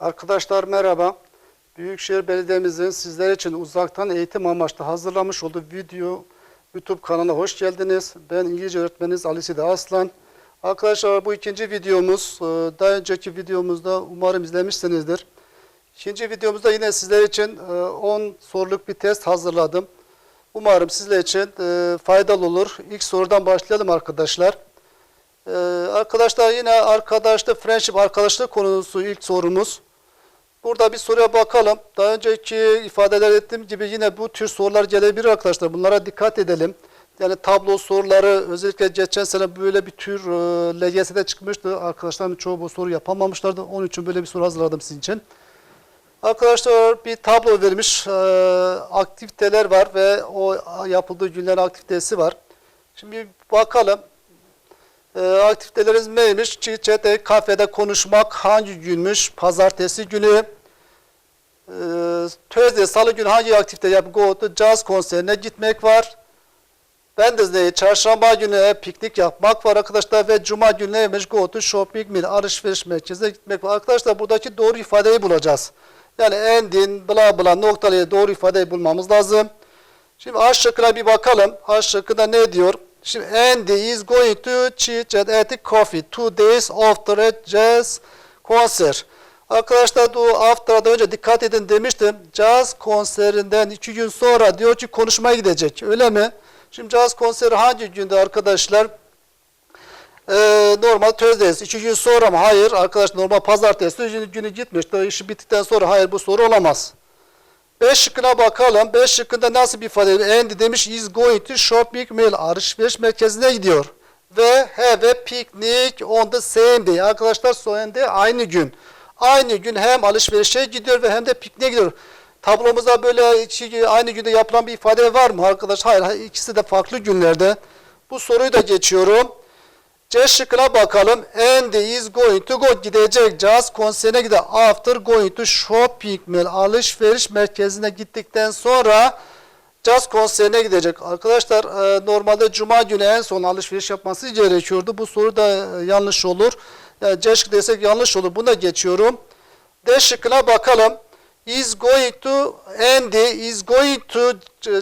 Arkadaşlar merhaba. Büyükşehir Belediye'mizin sizler için uzaktan eğitim amaçlı hazırlamış olduğu video YouTube kanalına hoş geldiniz. Ben İngilizce öğretmeniniz Ali Sidi Aslan. Arkadaşlar bu ikinci videomuz. Ee, Daha önceki videomuzda umarım izlemişsinizdir. İkinci videomuzda yine sizler için e, 10 soruluk bir test hazırladım. Umarım sizler için e, faydalı olur. İlk sorudan başlayalım arkadaşlar. Arkadaşlar yine arkadaşlık, friendship, arkadaşlık konusu ilk sorumuz. Burada bir soruya bakalım. Daha önceki ifadeler ettiğim gibi yine bu tür sorular gelebilir arkadaşlar. Bunlara dikkat edelim. Yani tablo soruları özellikle geçen sene böyle bir tür e, LGS'de çıkmıştı. Arkadaşlarım çoğu bu soru yapamamışlardı. Onun için böyle bir soru hazırladım sizin için. Arkadaşlar bir tablo vermiş. E, aktiviteler var ve o yapıldığı günlerin aktivitesi var. Şimdi bakalım. E, aktivitelerimiz neymiş? Çiçekte, kafede konuşmak hangi günmüş? Pazartesi günü. E, Thursday, salı günü hangi aktivite yap? Go to jazz konserine gitmek var. Wednesday, çarşamba günü piknik yapmak var arkadaşlar ve cuma günü neymiş? Go to shopping mall, alışveriş merkezine gitmek var. Arkadaşlar buradaki doğru ifadeyi bulacağız. Yani endin, bla bla noktalıya doğru ifadeyi bulmamız lazım. Şimdi A şıkkına bir bakalım. A şıkkında ne diyor? Şimdi Andy is going to chit chat at the coffee two days after a jazz concert. Arkadaşlar bu after'dan önce dikkat edin demiştim. Jazz konserinden iki gün sonra diyor ki konuşmaya gidecek. Öyle mi? Şimdi jazz konseri hangi günde arkadaşlar? Ee, normal Thursdays. iki gün sonra mı? Hayır. Arkadaş normal pazartesi günü, günü gitmiş. Daha işi bittikten sonra hayır bu soru olamaz. B şıkkına bakalım. B şıkkında nasıl bir ifade? Andy demiş is going to shopping mall. Alışveriş merkezine gidiyor. Ve have a picnic on the same day. Arkadaşlar sonunda aynı gün. Aynı gün hem alışverişe gidiyor ve hem de pikniğe gidiyor. Tablomuzda böyle aynı günde yapılan bir ifade var mı arkadaş? Hayır, ikisi de farklı günlerde. Bu soruyu da geçiyorum. C şıkkına bakalım. Andy is going to go gidecek. Jazz konserine gider. After going to shopping mall. Alışveriş merkezine gittikten sonra jazz konserine gidecek. Arkadaşlar e, normalde cuma günü en son alışveriş yapması gerekiyordu. Bu soru da e, yanlış olur. Yani C şıkkı desek yanlış olur. Buna geçiyorum. D şıkkına bakalım. Is going to Andy is going to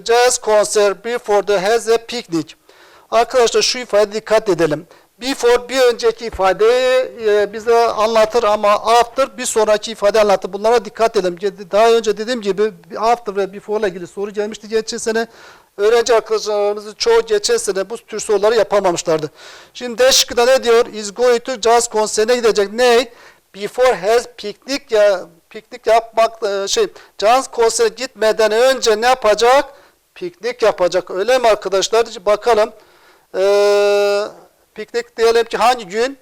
jazz concert before the has a picnic. Arkadaşlar şu ifade dikkat edelim. Before bir önceki ifadeyi e, bize anlatır ama after bir sonraki ifade anlatır. Bunlara dikkat edelim. Daha önce dediğim gibi after ve before ile ilgili soru gelmişti geçen sene. Öğrenci arkadaşlarımızın çoğu geçen sene bu tür soruları yapamamışlardı. Şimdi D şıkkıda ne diyor? Is going to jazz konserine gidecek. Ne? Before has piknik ya piknik yapmak e, şey jazz konserine gitmeden önce ne yapacak? Piknik yapacak. Öyle mi arkadaşlar? Bakalım. Eee piknik diyelim ki hangi gün?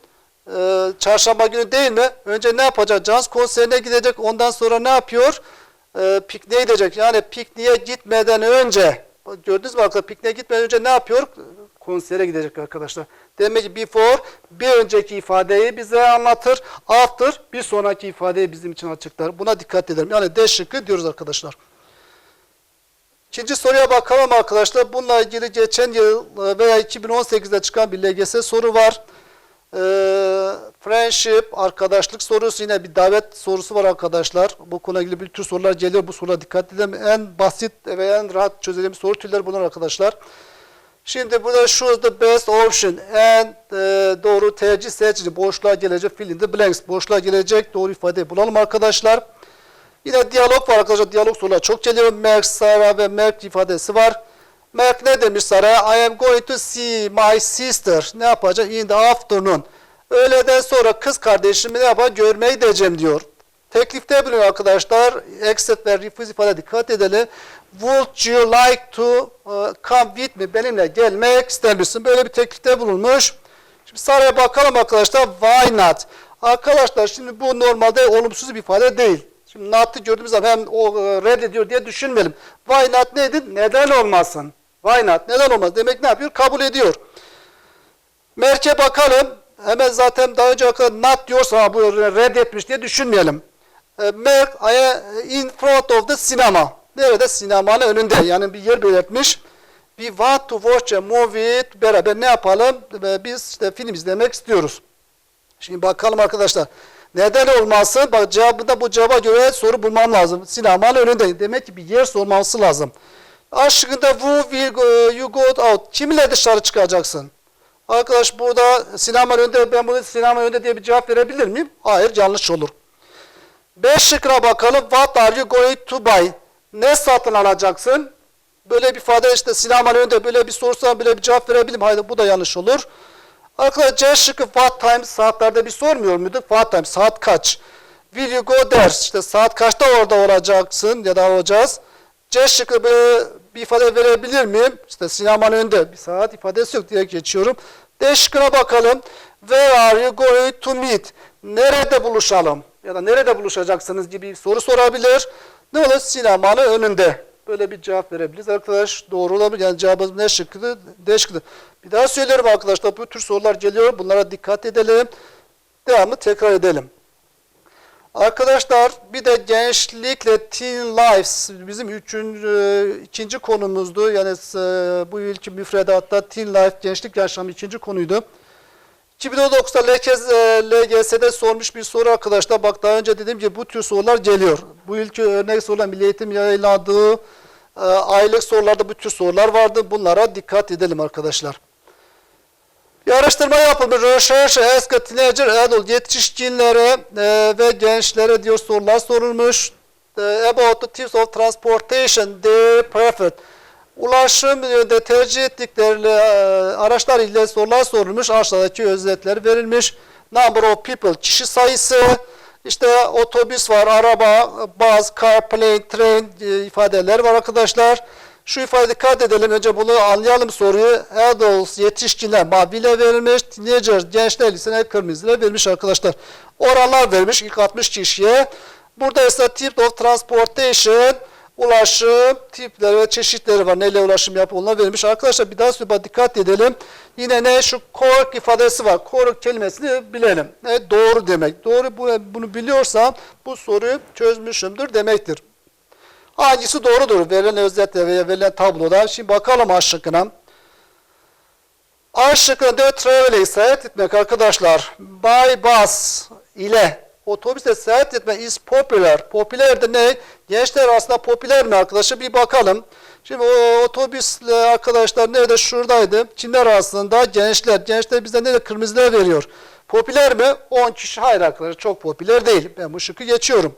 Ee, çarşamba günü değil mi? Önce ne yapacak? Jazz konserine gidecek. Ondan sonra ne yapıyor? Ee, pikniğe gidecek. Yani pikniğe gitmeden önce gördünüz mü arkadaşlar? Pikniğe gitmeden önce ne yapıyor? Konsere gidecek arkadaşlar. Demek ki before bir önceki ifadeyi bize anlatır. After bir sonraki ifadeyi bizim için açıklar. Buna dikkat edelim. Yani D şıkkı diyoruz arkadaşlar. İkinci soruya bakalım arkadaşlar. Bununla ilgili geçen yıl e, veya 2018'de çıkan bir LGS soru var. Ee, friendship, arkadaşlık sorusu yine bir davet sorusu var arkadaşlar. Bu konuyla ilgili bir tür sorular geliyor. Bu sorulara dikkat edelim. En basit ve en rahat çözeceğimiz soru türleri bunlar arkadaşlar. Şimdi burada choose the best option. En e, doğru tercih seçici. Boşluğa gelecek fill in the blanks. Boşluğa gelecek doğru ifadeyi bulalım arkadaşlar. Yine diyalog var arkadaşlar. Diyalog sorular çok geliyor. Mark, Sarah ve Mark ifadesi var. Mark ne demiş Sarah? I am going to see my sister. Ne yapacak? In the afternoon. Öğleden sonra kız kardeşimi ne yapacak? Görmeye gideceğim diyor. Teklifte bulunuyor arkadaşlar. Accept ve refuse ifade dikkat edelim. Would you like to uh, come with me? Benimle gelmek ister misin? Böyle bir teklifte bulunmuş. Şimdi Sarah'a bakalım arkadaşlar. Why not? Arkadaşlar şimdi bu normalde olumsuz bir ifade değil. Şimdi not'ı gördüğümüz zaman hem o e, reddediyor diye düşünmeyelim. Why not neydi? Neden olmasın? Why not? Neden olmaz? Demek ne yapıyor? Kabul ediyor. Merke bakalım. Hemen zaten daha önce not diyorsa bu reddetmiş diye düşünmeyelim. E, Merk in front of the cinema. Nerede? Sinemanın önünde. Yani bir yer belirtmiş. We want to watch a movie. Beraber ne yapalım? E, Biz işte film izlemek istiyoruz. Şimdi bakalım arkadaşlar. Neden olmasın? Bak cevabında bu cevaba göre soru bulmam lazım. Sinemanın önünde. Demek ki bir yer sorması lazım. Aşkında who will you go out? Kiminle dışarı çıkacaksın? Arkadaş burada sinemanın önünde ben bunu sinemanın önünde diye bir cevap verebilir miyim? Hayır yanlış olur. B şıkkına bakalım. What are you going to buy? Ne satın alacaksın? Böyle bir ifade işte sinemanın önünde böyle bir sorsa böyle bir cevap verebilirim. Hayır bu da yanlış olur. Arkadaşlar C şıkkı what time saatlerde bir sormuyor muydu? What time saat kaç? Will you go there? İşte saat kaçta orada olacaksın ya da olacağız. C şıkkı bir ifade verebilir miyim? İşte sinemanın önünde bir saat ifadesi yok diye geçiyorum. D bakalım. Where are you going to meet? Nerede buluşalım? Ya da nerede buluşacaksınız gibi bir soru sorabilir. Ne olur? Sinemanın önünde. Böyle bir cevap verebiliriz. Arkadaş doğru olabilir. Yani cevabımız ne şıkkıdır? D. Bir daha söylüyorum arkadaşlar. Bu tür sorular geliyor. Bunlara dikkat edelim. Devamlı tekrar edelim. Arkadaşlar bir de gençlikle teen lives bizim üçüncü, ikinci konumuzdu. Yani e, bu yılki müfredatta teen life gençlik yaşamı ikinci konuydu. 2019'da LGS, e, LGS'de sormuş bir soru arkadaşlar. Bak daha önce dediğim gibi bu tür sorular geliyor. Bu yılki örnek sorular Milli Eğitim yayınladığı e, aylık sorularda bu tür sorular vardı. Bunlara dikkat edelim arkadaşlar. Bir araştırma yapılmış. Research asked teenager adult yetişkinlere e, ve gençlere diyor sorular sorulmuş. E, about the types of transportation they preferred. Ulaşım e, tercih ettikleri e, araçlar ile sorular sorulmuş. Aşağıdaki özetler verilmiş. Number of people kişi sayısı, işte otobüs var, araba, bus, car, plane, train e, ifadeler var arkadaşlar. Şu ifade dikkat edelim. Önce bunu anlayalım soruyu. Adults, yetişkinler maviyle verilmiş. Teenagers, gençler ise kırmızıyla verilmiş arkadaşlar. Oranlar vermiş ilk 60 kişiye. Burada ise tip of transportation, ulaşım tipleri ve çeşitleri var. Neyle ulaşım yapıyor onlar verilmiş. Arkadaşlar bir daha söyle dikkat edelim. Yine ne şu correct ifadesi var. Correct kelimesini bilelim. Ne doğru demek. Doğru bu- bunu biliyorsam bu soruyu çözmüşümdür demektir. Hangisi doğrudur? Verilen özetle veya verilen tabloda. Şimdi bakalım A şıkkına. A şıkkında diyor traveling, seyahat etmek arkadaşlar. By bus ile otobüsle seyahat etmek is popular. Popüler de ne? Gençler arasında popüler mi arkadaşlar? Bir bakalım. Şimdi o otobüsle arkadaşlar nerede? Şuradaydı. Kimler arasında? Gençler. Gençler bize nerede? Kırmızılar veriyor. Popüler mi? 10 kişi. Hayır arkadaşlar çok popüler değil. Ben bu şıkkı geçiyorum.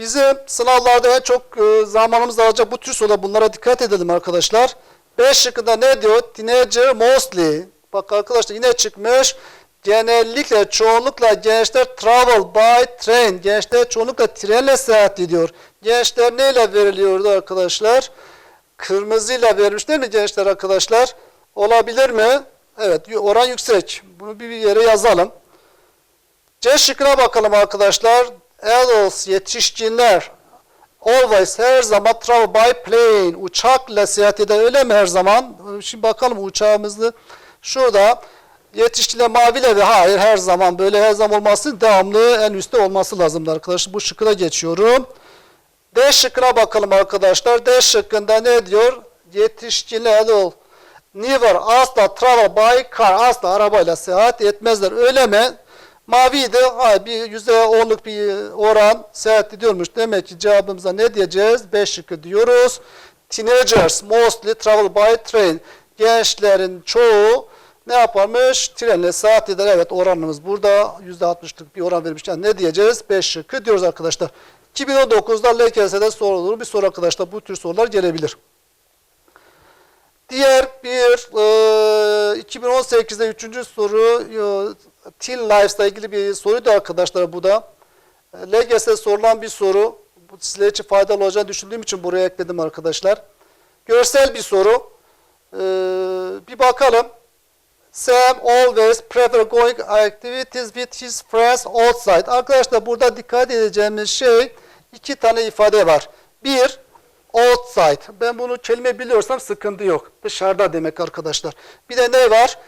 Bizim sınavlarda en çok e, zamanımız alacak bu tür sorular bunlara dikkat edelim arkadaşlar. B şıkkında ne diyor? Teenager mostly. Bak arkadaşlar yine çıkmış. Genellikle çoğunlukla gençler travel by train. Gençler çoğunlukla trenle seyahat ediyor. Gençler neyle veriliyordu arkadaşlar? Kırmızıyla vermiş değil mi gençler arkadaşlar? Olabilir mi? Evet oran yüksek. Bunu bir yere yazalım. C şıkkına bakalım arkadaşlar. Adults, yetişkinler always her zaman travel by plane. Uçakla seyahat eder öyle mi her zaman? Şimdi bakalım uçağımızı şurada yetişkinler maviyle ve hayır her zaman böyle her zaman olmasın devamlı en üstte olması lazım arkadaşlar. Bu şıkkına geçiyorum. D şıkkına bakalım arkadaşlar. D şıkkında ne diyor? Yetişkinler adult never asla travel by car asla arabayla seyahat etmezler. Öyle mi? Maviydi. Hayır bir yüzde onluk bir oran seyahat ediyormuş. Demek ki cevabımıza ne diyeceğiz? 5 şıkkı diyoruz. Teenagers mostly travel by train. Gençlerin çoğu ne yaparmış? Trenle seyahat eder. Evet oranımız burada. Yüzde altmışlık bir oran vermiş. Yani ne diyeceğiz? 5 şıkkı diyoruz arkadaşlar. 2019'da LKS'de sorulur bir soru arkadaşlar. Bu tür sorular gelebilir. Diğer bir e, 2018'de üçüncü soru e, Teen Lives ile ilgili bir soruydu arkadaşlar bu da. E, LGS sorulan bir soru. Bu sizler için faydalı olacağını düşündüğüm için buraya ekledim arkadaşlar. Görsel bir soru. E, bir bakalım. Sam always prefer going activities with his friends outside. Arkadaşlar burada dikkat edeceğimiz şey iki tane ifade var. Bir, outside. Ben bunu kelime biliyorsam sıkıntı yok. Dışarıda demek arkadaşlar. Bir de ne var?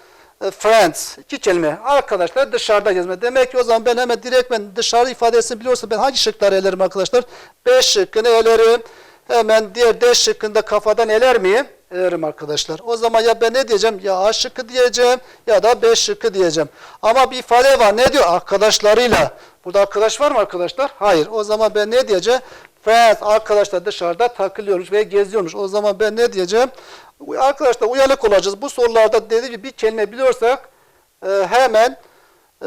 E, Friends. İki kelime. Arkadaşlar dışarıda gezme. Demek ki o zaman ben hemen direkt ben dışarı ifadesini biliyorsam ben hangi şıkları elerim arkadaşlar? B şıkkını elerim. Hemen diğer D şıkkında kafadan eler miyim? elerim arkadaşlar. O zaman ya ben ne diyeceğim? Ya A şıkkı diyeceğim ya da B şıkkı diyeceğim. Ama bir ifade var. Ne diyor? Arkadaşlarıyla. Burada arkadaş var mı arkadaşlar? Hayır. O zaman ben ne diyeceğim? Friends arkadaşlar dışarıda takılıyormuş ve geziyormuş. O zaman ben ne diyeceğim? Arkadaşlar uyanık olacağız. Bu sorularda dediğim gibi bir kelime biliyorsak e, hemen e,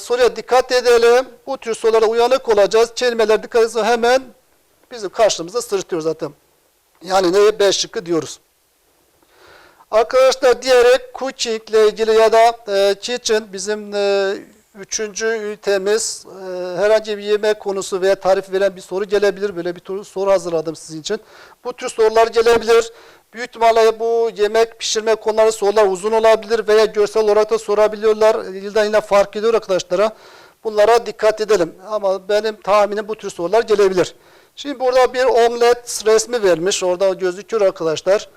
soruya dikkat edelim. Bu tür sorulara uyanık olacağız. Kelimeler dikkat etse hemen bizim karşımıza sırıtıyor zaten. Yani ne? B şıkkı diyoruz. Arkadaşlar diğeri cooking ile ilgili ya da e, kitchen bizim e, üçüncü ünitemiz e, herhangi bir yemek konusu veya tarif veren bir soru gelebilir. Böyle bir soru hazırladım sizin için. Bu tür sorular gelebilir. Büyük ihtimalle bu yemek pişirme konuları sorular uzun olabilir veya görsel olarak da sorabiliyorlar. Yıldan yıla fark ediyor arkadaşlara. Bunlara dikkat edelim. Ama benim tahminim bu tür sorular gelebilir. Şimdi burada bir omlet resmi vermiş. Orada gözüküyor arkadaşlar.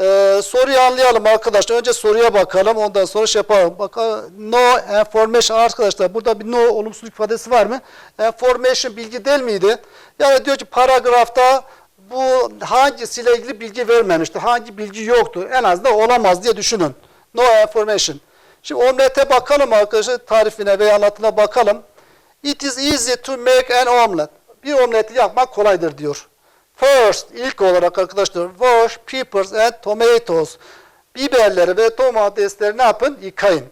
Ee, soruyu anlayalım arkadaşlar. Önce soruya bakalım. Ondan sonra şey yapalım. Bak, no information arkadaşlar. Burada bir no olumsuzluk ifadesi var mı? Information bilgi değil miydi? Yani diyor ki paragrafta bu hangisiyle ilgili bilgi vermemişti. Hangi bilgi yoktu. En azından olamaz diye düşünün. No information. Şimdi omlete bakalım arkadaşlar. Tarifine veya anlatına bakalım. It is easy to make an omelet. Bir omleti yapmak kolaydır diyor. First, ilk olarak arkadaşlar, wash peppers and tomatoes. Biberleri ve domatesleri ne yapın? Yıkayın.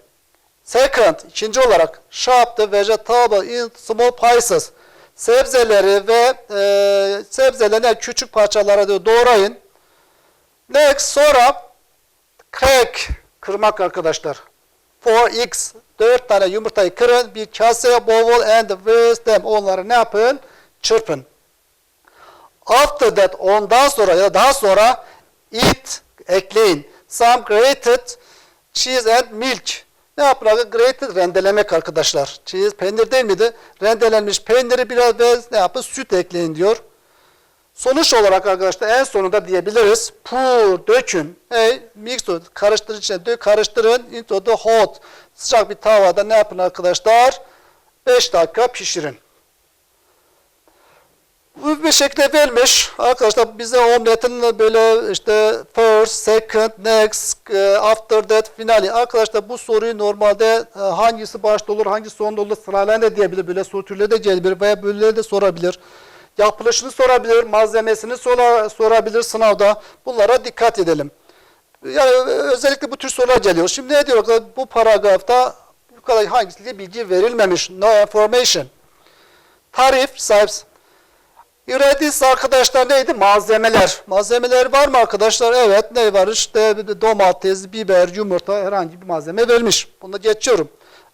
Second, ikinci olarak, chop the vegetable in small pieces. Sebzeleri ve e, sebzeleri küçük parçalara doğrayın. Next, sonra crack, kırmak arkadaşlar. For eggs, dört tane yumurtayı kırın, bir kaseye bowl and whisk them. Onları ne yapın? Çırpın. After that ondan sonra ya da daha sonra eat ekleyin. Some grated cheese and milk. Ne yapın? Grated rendelemek arkadaşlar. Cheese peynir değil miydi? Rendelenmiş peyniri biraz ve ne yapın? Süt ekleyin diyor. Sonuç olarak arkadaşlar en sonunda diyebiliriz. Pour, dökün. Hey, mix it, karıştırın içine dök, karıştırın. Into the hot. Sıcak bir tavada ne yapın arkadaşlar? 5 dakika pişirin. Bir şekilde vermiş. Arkadaşlar bize omletin böyle işte first, second, next, e, after that, finale. Arkadaşlar bu soruyu normalde e, hangisi başta olur, hangisi sonda olur sırayla diyebilir. Böyle soru türleri de gelebilir veya böyle de sorabilir. Yapılışını sorabilir, malzemesini sora- sorabilir sınavda. Bunlara dikkat edelim. Yani özellikle bu tür sorular geliyor. Şimdi ne diyor? Bu paragrafta bu kadar hangisiyle bilgi verilmemiş. No information. Tarif sahipsi. Ingredients arkadaşlar neydi? Malzemeler. Malzemeler var mı arkadaşlar? Evet. Ne var? İşte domates, biber, yumurta herhangi bir malzeme vermiş. Bunu geçiyorum.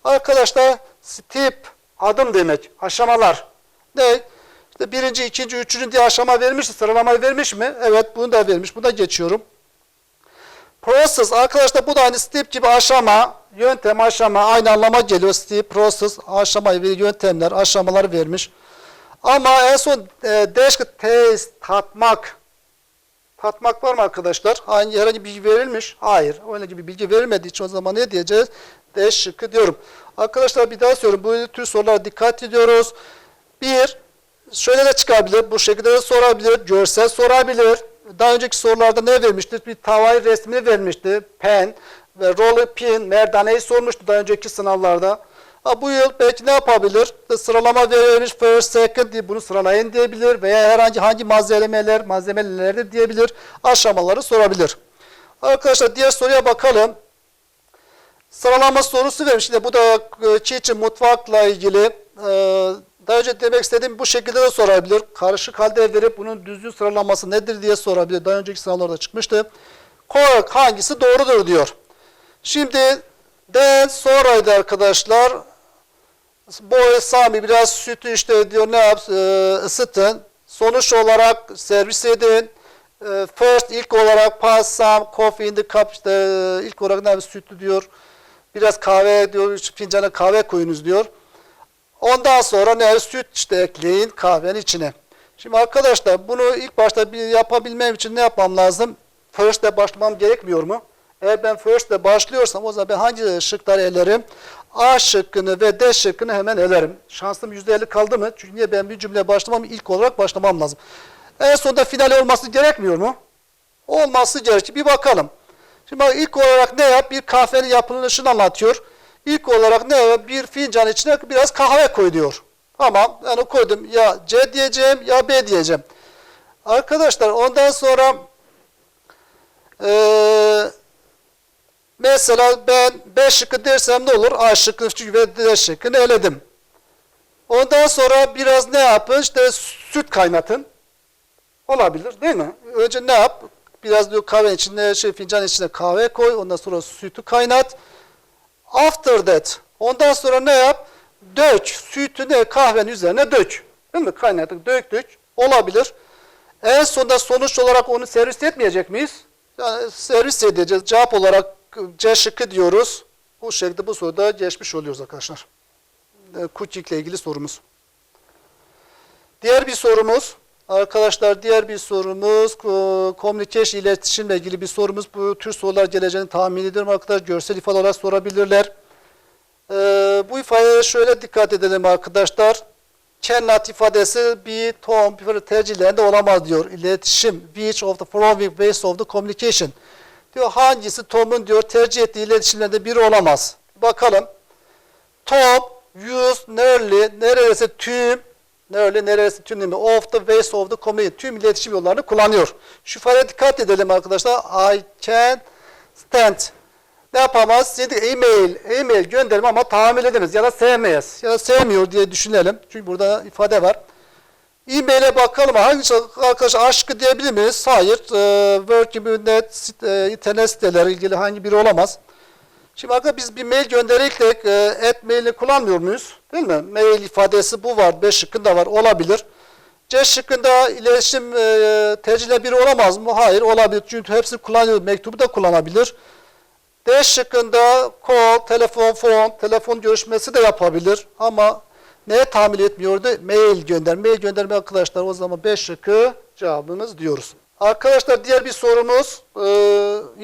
Arkadaşlar step adım demek. Aşamalar. Ne? İşte birinci, ikinci, üçüncü diye aşama vermiş. Sıralamayı vermiş mi? Evet. Bunu da vermiş. Bunu geçiyorum. Process arkadaşlar bu da aynı step gibi aşama, yöntem aşama aynı anlama geliyor. Step, process, aşama ve yöntemler, aşamaları vermiş. Ama en son e, dash taste, tatmak. Tatmak var mı arkadaşlar? Hangi herhangi bir bilgi verilmiş? Hayır. Öyle bir bilgi verilmediği için o zaman ne diyeceğiz? D şıkkı diyorum. Arkadaşlar bir daha söylüyorum. Bu tür sorulara dikkat ediyoruz. Bir, şöyle de çıkabilir. Bu şekilde de sorabilir. Görsel sorabilir. Daha önceki sorularda ne vermişti? Bir tavayı resmini vermişti. Pen ve roller pin, merdaneyi sormuştu daha önceki sınavlarda. Ha, bu yıl belki ne yapabilir? Sıralama verilmiş first, second diye bunu sıralayın diyebilir veya herhangi hangi malzemeler, malzemelerdir diyebilir. Aşamaları sorabilir. Arkadaşlar diğer soruya bakalım. Sıralama sorusu vermiş. Yine bu da e, kitchen, mutfakla ilgili. E, daha önce demek istediğim bu şekilde de sorabilir. Karışık halde verip bunun düzgün sıralaması nedir diye sorabilir. Daha önceki sınavlarda çıkmıştı. Correct hangisi doğrudur diyor. Şimdi de sonraydı arkadaşlar. Boy Sami biraz sütü işte diyor ne yap e, ısıtın. Sonuç olarak servis edin. E, first ilk olarak pass some coffee in the cup işte e, ilk olarak ne sütü diyor. Biraz kahve diyor fincana kahve koyunuz diyor. Ondan sonra ne süt işte ekleyin kahvenin içine. Şimdi arkadaşlar bunu ilk başta bir yapabilmem için ne yapmam lazım? First'le başlamam gerekmiyor mu? Eğer ben first'le başlıyorsam o zaman ben hangi şıkları elerim? A şıkkını ve D şıkkını hemen elerim. Şansım %50 kaldı mı? Çünkü niye ben bir cümle başlamam ilk olarak başlamam lazım. En sonunda final olması gerekmiyor mu? Olması gerekir. Bir bakalım. Şimdi bak ilk olarak ne yap? Bir kahvenin yapılışını anlatıyor. İlk olarak ne yap? Bir fincan içine biraz kahve koy diyor. Tamam. Yani koydum. Ya C diyeceğim ya B diyeceğim. Arkadaşlar ondan sonra eee mesela ben B şıkkı dersem ne olur? A şıkkı ve D şıkkını eledim. Ondan sonra biraz ne yapın? İşte süt kaynatın. Olabilir değil mi? Önce ne yap? Biraz diyor kahve içinde, şey fincan içine kahve koy. Ondan sonra sütü kaynat. After that. Ondan sonra ne yap? Dök. Sütü ne? Kahvenin üzerine dök. Değil mi? Kaynattık, döktük. Olabilir. En sonunda sonuç olarak onu servis etmeyecek miyiz? Yani servis edeceğiz. Cevap olarak C şıkkı diyoruz. Bu şekilde bu soruda geçmiş oluyoruz arkadaşlar. E, Cooking ile ilgili sorumuz. Diğer bir sorumuz. Arkadaşlar diğer bir sorumuz communication iletişimle ilgili bir sorumuz. Bu tür sorular geleceğini tahmin ediyorum arkadaşlar. Görsel ifade olarak sorabilirler. E, bu ifadeye şöyle dikkat edelim arkadaşlar. Cannot ifadesi bir tom bir tercihlerinde olamaz diyor. İletişim. Which of the following ways of the communication. Diyor hangisi Tom'un diyor tercih ettiği iletişimlerde biri olamaz. Bakalım. Tom, use, nearly, neredeyse tüm, nearly, neredeyse tüm değil? Of the ways of the communication. Tüm iletişim yollarını kullanıyor. Şu ifadeye dikkat edelim arkadaşlar. I can stand. Ne yapamaz? Dedik e-mail, e-mail gönderim ama tahammül edemez ya da sevmeyiz ya da sevmiyor diye düşünelim. Çünkü burada ifade var. E-mail'e bakalım. Hangisi arkadaş aşkı diyebilir miyiz? Hayır. E, Working with net, e, internet siteleri ilgili hangi biri olamaz. Şimdi arkadaşlar biz bir mail gönderirken e, et mailini kullanmıyor muyuz? Değil mi? Mail ifadesi bu var. B şıkkında var. Olabilir. C şıkkında iletişim e, tercihle biri olamaz mı? Hayır olabilir. Çünkü hepsini kullanıyor. Mektubu da kullanabilir. D şıkkında call, telefon, phone, telefon görüşmesi de yapabilir. Ama neye tahammül etmiyordu? Mail gönder. Mail gönderme arkadaşlar o zaman 5 şıkkı cevabımız diyoruz. Arkadaşlar diğer bir sorumuz e,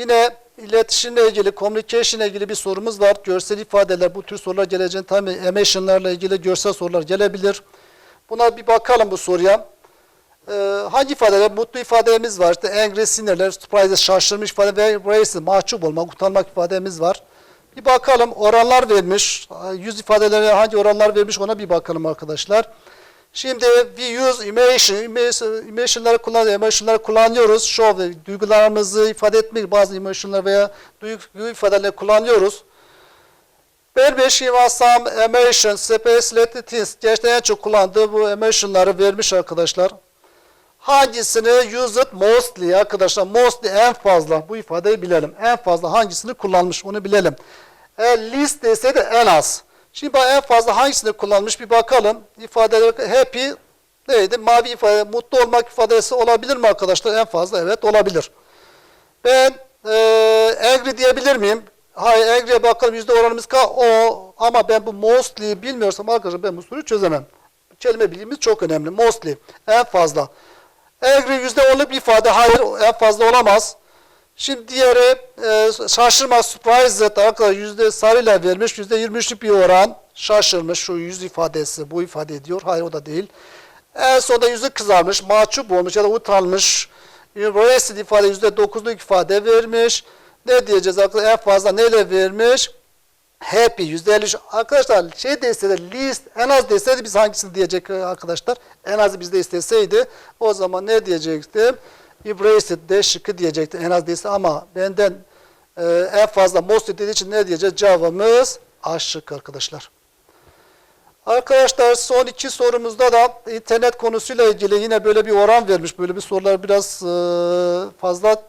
yine iletişimle ilgili, communication ile ilgili bir sorumuz var. Görsel ifadeler, bu tür sorular geleceğini tahmin emotionlarla ilgili görsel sorular gelebilir. Buna bir bakalım bu soruya. Ee, hangi ifadeler? Mutlu ifademiz var. İşte angry, sinirler, surprise, şaşırmış ifade ve racist, mahcup olmak, utanmak ifademiz var. Bir bakalım oranlar vermiş. Yüz ifadelerine hangi oranlar vermiş ona bir bakalım arkadaşlar. Şimdi we use emotion, emotion- emotionları kullan, emotionları kullanıyoruz. Show, duygularımızı ifade etmek bazı emotionlar veya duygu, ifadelerini kullanıyoruz. Vermiş was some emotion, specialty things. Gerçekten en çok kullandığı bu emotionları vermiş arkadaşlar. Hangisini use it mostly arkadaşlar? Mostly en fazla. Bu ifadeyi bilelim. En fazla hangisini kullanmış onu bilelim. Eğer least deseydi en az. Şimdi bak en fazla hangisini kullanmış bir bakalım. İfadeler happy neydi? Mavi ifade, mutlu olmak ifadesi olabilir mi arkadaşlar? En fazla evet olabilir. Ben e, angry diyebilir miyim? Hayır angry'e bakalım yüzde oranımız ka o ama ben bu mostly bilmiyorsam arkadaşlar ben bu soruyu çözemem. Kelime bilgimiz çok önemli. Mostly en fazla. Angry yüzde onluk bir ifade. Hayır en fazla olamaz. Şimdi diğeri e, şaşırma surprise arkadaşlar yüzde sarıyla vermiş. Yüzde yirmi üçlük bir oran. Şaşırmış şu yüz ifadesi bu ifade ediyor. Hayır o da değil. En sonunda yüzü kızarmış, mahcup olmuş ya da utanmış. Royal ifade yüzde dokuzluk ifade vermiş. Ne diyeceğiz arkadaşlar? En fazla neyle vermiş? Happy yüzde elli. Arkadaşlar şey de least en az deseydi biz hangisini diyecek arkadaşlar? En azı bizde isteseydi o zaman ne diyecektim? Embraced D şıkkı diyecekti en az değilse ama benden e, en fazla most dediği için ne diyeceğiz? Cevabımız A şıkkı arkadaşlar. Arkadaşlar son iki sorumuzda da internet konusuyla ilgili yine böyle bir oran vermiş. Böyle bir sorular biraz e, fazla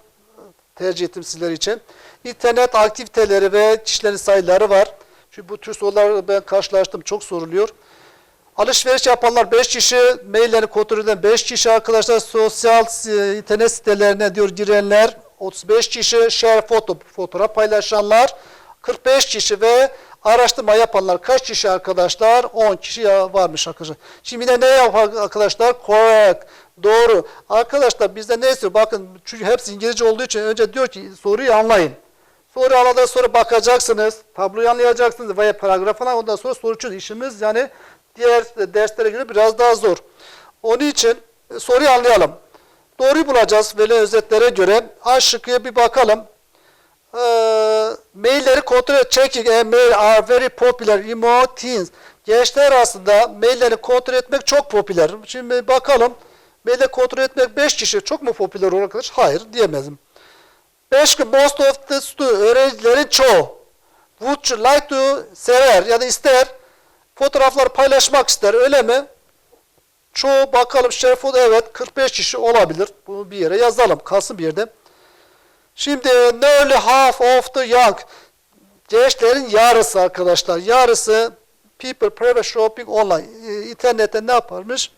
tercih ettim sizler için. İnternet aktiviteleri ve kişilerin sayıları var. Çünkü bu tür sorular ben karşılaştım. Çok soruluyor. Alışveriş yapanlar 5 kişi, maillerini kontrol eden 5 kişi arkadaşlar, sosyal e, internet sitelerine diyor girenler 35 kişi, share foto, fotoğraf paylaşanlar 45 kişi ve araştırma yapanlar kaç kişi arkadaşlar? 10 kişi varmış arkadaşlar. Şimdi yine ne yapar arkadaşlar? Correct. Doğru. Arkadaşlar bizde ne istiyor? Bakın çünkü hepsi İngilizce olduğu için önce diyor ki soruyu anlayın. Soru anladıktan sonra bakacaksınız. Tabloyu anlayacaksınız veya paragrafına ondan sonra soru çöz. İşimiz yani diğer derslere göre biraz daha zor. Onun için e, soruyu anlayalım. Doğruyu bulacağız böyle özetlere göre. A şıkkıya bir bakalım. Ee, mailleri kontrol et. Checking a mail are very popular among teens. Gençler arasında mailleri kontrol etmek çok popüler. Şimdi bakalım. Mailleri kontrol etmek 5 kişi çok mu popüler olur arkadaş? Hayır diyemezim. 5 ki most of the students, öğrencilerin çoğu would you like to sever ya da ister fotoğrafları paylaşmak ister öyle mi? Çoğu bakalım Sherfoot evet 45 kişi olabilir. Bunu bir yere yazalım kalsın bir yerde. Şimdi nearly half of the young gençlerin yarısı arkadaşlar yarısı people prefer shopping online Ee, internette ne yaparmış?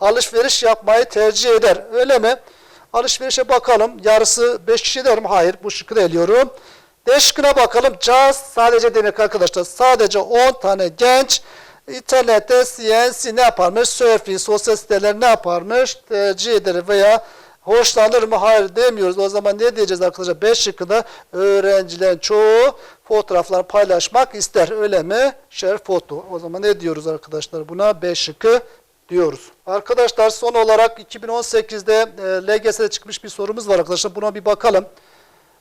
Alışveriş yapmayı tercih eder. Öyle mi? Alışverişe bakalım. Yarısı 5 kişi der mi? Hayır. Bu şıkkı eliyorum. D şıkkına bakalım. Just sadece demek arkadaşlar. Sadece 10 tane genç internette CNC ne yaparmış? Surfing, sosyal siteler ne yaparmış? Tercih eder veya hoşlanır mı? Hayır demiyoruz. O zaman ne diyeceğiz arkadaşlar? 5 şıkkında öğrencilerin çoğu fotoğraflar paylaşmak ister. Öyle mi? Share foto. O zaman ne diyoruz arkadaşlar? Buna 5 şıkkı diyoruz. Arkadaşlar son olarak 2018'de e, LGS'de çıkmış bir sorumuz var arkadaşlar. Buna bir bakalım.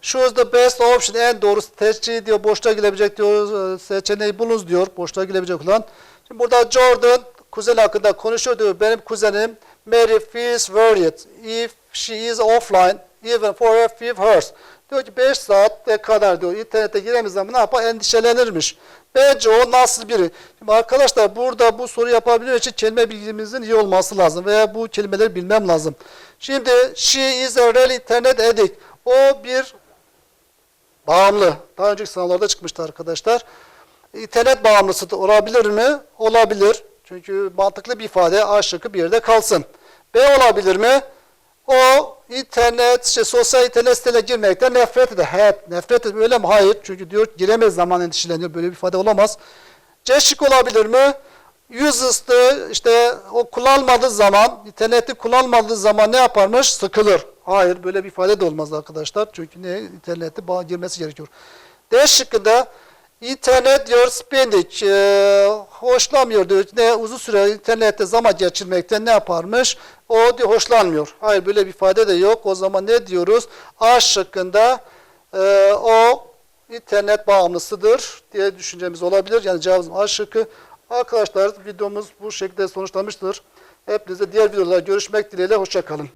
Choose the best option en doğrusu tercih diyor. Boşluğa girebilecek diyor. e, Seçeneği bulunuz diyor. Boşluğa girebilecek olan. Şimdi burada Jordan kuzen hakkında konuşuyor diyor. Benim kuzenim Mary feels worried if she is offline even for a few hours. Diyor ki 5 saatte kadar diyor internete giremez zaman ne yapar? Endişelenirmiş. Bence o nasıl biri? Şimdi arkadaşlar burada bu soru yapabilmek için kelime bilgimizin iyi olması lazım veya bu kelimeleri bilmem lazım. Şimdi she is a real internet addict. O bir bağımlı. Daha önceki sınavlarda çıkmıştı arkadaşlar. İnternet bağımlısı da olabilir mi? Olabilir. Çünkü mantıklı bir ifade A şıkkı bir yerde kalsın. B olabilir mi? O internet, işte sosyal internet sitelerine girmekten nefret eder. Hep nefret eder. Öyle mi? Hayır. Çünkü diyor giremez zaman endişeleniyor. Böyle bir ifade olamaz. C şıkkı olabilir mi? Useless'tı işte o kullanmadığı zaman, interneti kullanmadığı zaman ne yaparmış? Sıkılır. Hayır böyle bir ifade de olmaz arkadaşlar. Çünkü ne? İnternete bağ girmesi gerekiyor. D şıkkında internet diyor spending e, hoşlanmıyor diyor. Ne uzun süre internette zaman geçirmekten ne yaparmış? O diyor hoşlanmıyor. Hayır böyle bir ifade de yok. O zaman ne diyoruz? A şıkkında e, o internet bağımlısıdır diye düşüncemiz olabilir. Yani cevabımız A şıkkı. Arkadaşlar videomuz bu şekilde sonuçlanmıştır. Hepinize diğer videolarda görüşmek dileğiyle. Hoşçakalın.